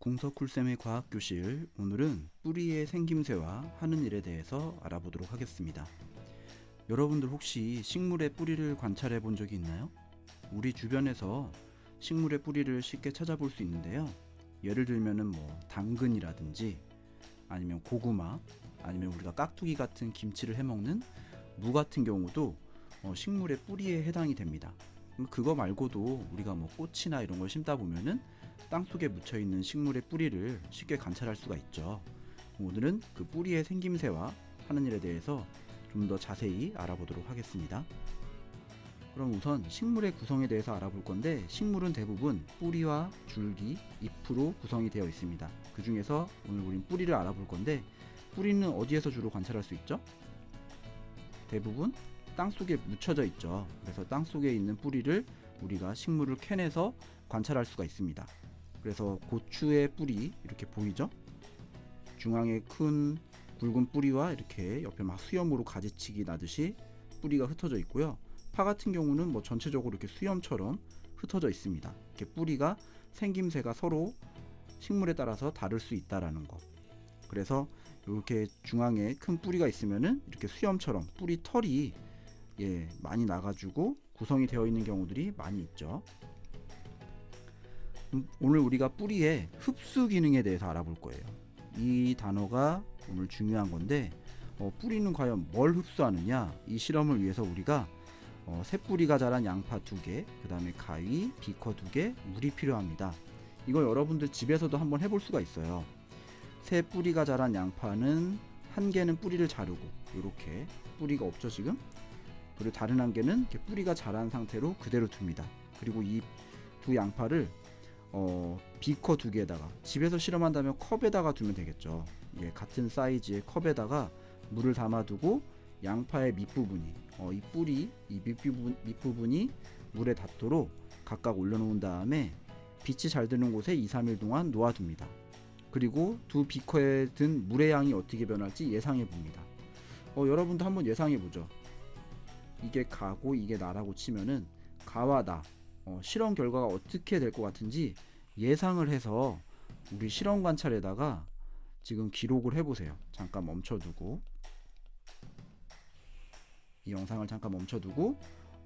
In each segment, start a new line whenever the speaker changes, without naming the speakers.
궁서쿨쌤의 과학교실 오늘은 뿌리의 생김새와 하는 일에 대해서 알아보도록 하겠습니다. 여러분들 혹시 식물의 뿌리를 관찰해 본 적이 있나요? 우리 주변에서 식물의 뿌리를 쉽게 찾아볼 수 있는데요. 예를 들면은 뭐 당근이라든지 아니면 고구마 아니면 우리가 깍두기 같은 김치를 해 먹는 무 같은 경우도 어, 식물의 뿌리에 해당이 됩니다. 그럼 그거 말고도 우리가 뭐 꽃이나 이런 걸 심다 보면은 땅 속에 묻혀 있는 식물의 뿌리를 쉽게 관찰할 수가 있죠. 오늘은 그 뿌리의 생김새와 하는 일에 대해서 좀 더 자세히 알아보도록 하겠습니다. 그럼 우선 식물의 구성에 대해서 알아볼 건데 식물은 대부분 뿌리와 줄기, 잎으로 구성이 되어 있습니다. 그 중에서 오늘 우린 뿌리를 알아볼 건데 뿌리는 어디에서 주로 관찰할 수 있죠? 대부분 땅 속에 묻혀져 있죠. 그래서 땅 속에 있는 뿌리를 우리가 식물을 캐내서 관찰할 수가 있습니다. 그래서 고추의 뿌리 이렇게 보이죠? 중앙에 큰 굵은 뿌리와 이렇게 옆에 막 수염으로 가지치기 나듯이 뿌리가 흩어져 있고요. 파 같은 경우는 뭐 전체적으로 이렇게 수염처럼 흩어져 있습니다. 이렇게 뿌리가 생김새가 서로 식물에 따라서 다를 수 있다라는 거. 그래서 이렇게 중앙에 큰 뿌리가 있으면은 이렇게 수염처럼 뿌리 털이 예 많이 나가지고 구성이 되어 있는 경우들이 많이 있죠. 음, 오늘 우리가 뿌리의 흡수 기능에 대해서 알아볼 거예요. 이 단어가 오늘 중요한 건데 어, 뿌리는 과연 뭘 흡수하느냐? 이 실험을 위해서 우리가 어, 새 뿌리가 자란 양파 두 개, 그 다음에 가위, 비커 두 개, 물이 필요합니다. 이거 여러분들 집에서도 한번 해볼 수가 있어요. 새 뿌리가 자란 양파는 한 개는 뿌리를 자르고 이렇게 뿌리가 없죠 지금? 그리고 다른 한 개는 이렇게 뿌리가 자란 상태로 그대로 둡니다. 그리고 이 두 양파를 어, 비커 두 개에다가 집에서 실험한다면 컵에다가 두면 되겠죠. 예, 같은 사이즈의 컵에다가 물을 담아두고 양파의 밑부분이 어, 이 뿌리 이 밑부분, 밑부분이 물에 닿도록 각각 올려놓은 다음에 빛이 잘 드는 곳에 2, 3일 동안 놓아둡니다. 그리고 두 비커에 든 물의 양이 어떻게 변할지 예상해 봅니다. 어, 여러분도 한번 예상해 보죠. 이게 가고 이게 나라고 치면은 가와 나 어, 실험 결과가 어떻게 될 것 같은지 예상을 해서 우리 실험 관찰에다가 지금 기록을 해보세요. 잠깐 멈춰두고 이 영상을 잠깐 멈춰두고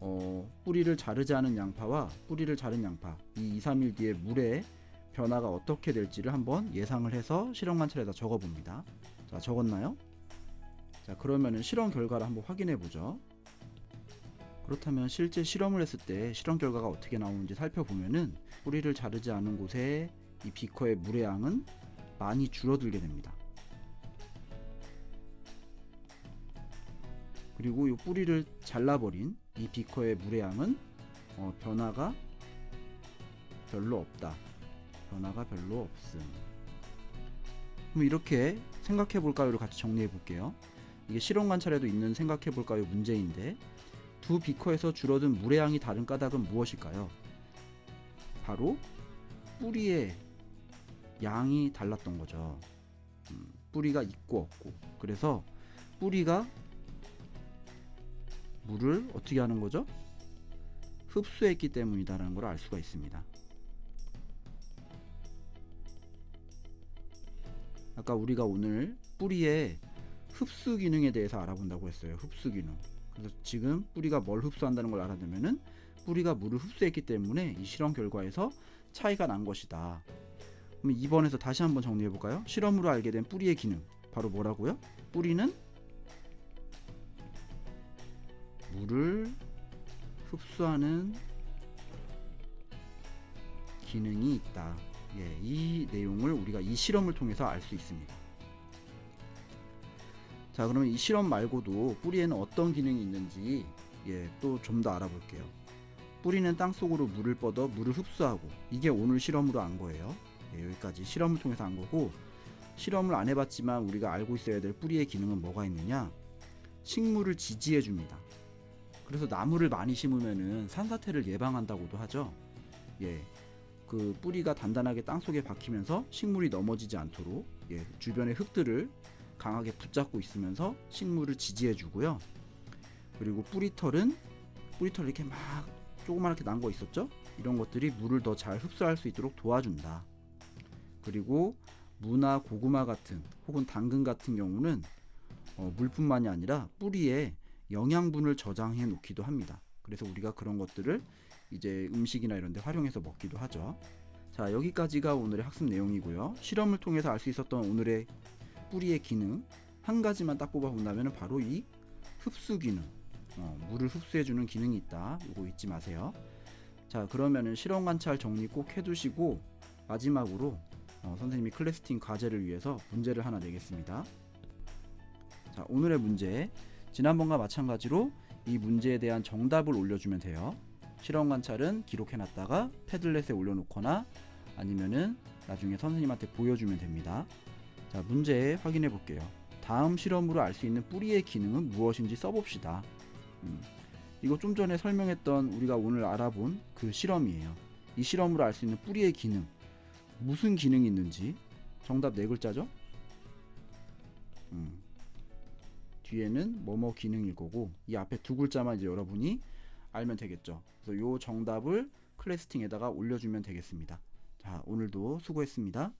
어, 뿌리를 자르지 않은 양파와 뿌리를 자른 양파 이 2, 3일 뒤에 물의 변화가 어떻게 될지를 한번 예상을 해서 실험 관찰에다 적어봅니다. 자 적었나요? 자 그러면은 실험 결과를 한번 확인해 보죠. 그렇다면 실제 실험을 했을 때 실험 결과가 어떻게 나오는지 살펴보면은 뿌리를 자르지 않은 곳에 이 비커의 물의 양은 많이 줄어들게 됩니다. 그리고 이 뿌리를 잘라버린 이 비커의 물의 양은 어, 변화가 별로 없다. 변화가 별로 없음. 그럼 이렇게 생각해 볼까요를 같이 정리해 볼게요. 이게 실험 관찰에도 있는 생각해 볼까요 문제인데 두 비커에서 줄어든 물의 양이 다른 까닭은 무엇일까요? 바로 뿌리의 양이 달랐던 거죠. 음, 뿌리가 있고 없고. 그래서 뿌리가 물을 어떻게 하는 거죠? 흡수했기 때문이다라는 걸 알 수가 있습니다. 아까 우리가 오늘 뿌리의 흡수 기능에 대해서 알아본다고 했어요. 흡수 기능. 그래서 지금 뿌리가 뭘 흡수한다는 걸 알아내면은 뿌리가 물을 흡수했기 때문에 이 실험 결과에서 차이가 난 것이다. 그럼 2번에서 다시 한번 정리해 볼까요? 실험으로 알게 된 뿌리의 기능. 바로 뭐라고요? 뿌리는 물을 흡수하는 기능이 있다. 예, 이 내용을 우리가 이 실험을 통해서 알 수 있습니다. 자, 그러면 이 실험 말고도 뿌리에는 어떤 기능이 있는지 예, 또 좀 더 알아볼게요. 뿌리는 땅 속으로 물을 뻗어 물을 흡수하고 이게 오늘 실험으로 안 거예요. 예, 여기까지 실험을 통해서 안 거고 실험을 안 해봤지만 우리가 알고 있어야 될 뿌리의 기능은 뭐가 있느냐? 식물을 지지해 줍니다. 그래서 나무를 많이 심으면은 산사태를 예방한다고도 하죠. 예, 그 뿌리가 단단하게 땅 속에 박히면서 식물이 넘어지지 않도록 예, 주변의 흙들을 강하게 붙잡고 있으면서 식물을 지지해 주고요. 그리고 뿌리털은 뿌리털 이렇게 막 조그맣게 난 거 있었죠? 이런 것들이 물을 더 잘 흡수할 수 있도록 도와준다. 그리고 무나 고구마 같은 혹은 당근 같은 경우는 어, 물뿐만이 아니라 뿌리에 영양분을 저장해 놓기도 합니다. 그래서 우리가 그런 것들을 이제 음식이나 이런 데 활용해서 먹기도 하죠. 자, 여기까지가 오늘의 학습 내용이고요. 실험을 통해서 알 수 있었던 오늘의 뿌리의 기능 한 가지만 딱 뽑아 본다면 바로 이 흡수 기능. 어, 물을 흡수해 주는 기능이 있다. 이거 잊지 마세요. 자, 그러면은 실험 관찰 정리 꼭 해 두시고 마지막으로 어, 선생님이 클래스팀 과제를 위해서 문제를 하나 내겠습니다. 자, 오늘의 문제. 지난번과 마찬가지로 이 문제에 대한 정답을 올려주면 돼요. 실험 관찰은 기록해 놨다가 패들렛에 올려놓거나 아니면은 나중에 선생님한테 보여주면 됩니다. 자, 문제 확인해 볼게요. 다음 실험으로 알 수 있는 뿌리의 기능은 무엇인지 써봅시다. 음, 이거 좀 전에 설명했던 우리가 오늘 알아본 그 실험이에요. 이 실험으로 알 수 있는 뿌리의 기능. 무슨 기능이 있는지 정답 네 글자죠? 음. 뒤에는 뭐뭐 기능일 거고 이 앞에 두 글자만 이제 여러분이 알면 되겠죠. 그래서 요 정답을 클래스팅에다가 올려주면 되겠습니다. 자, 오늘도 수고했습니다.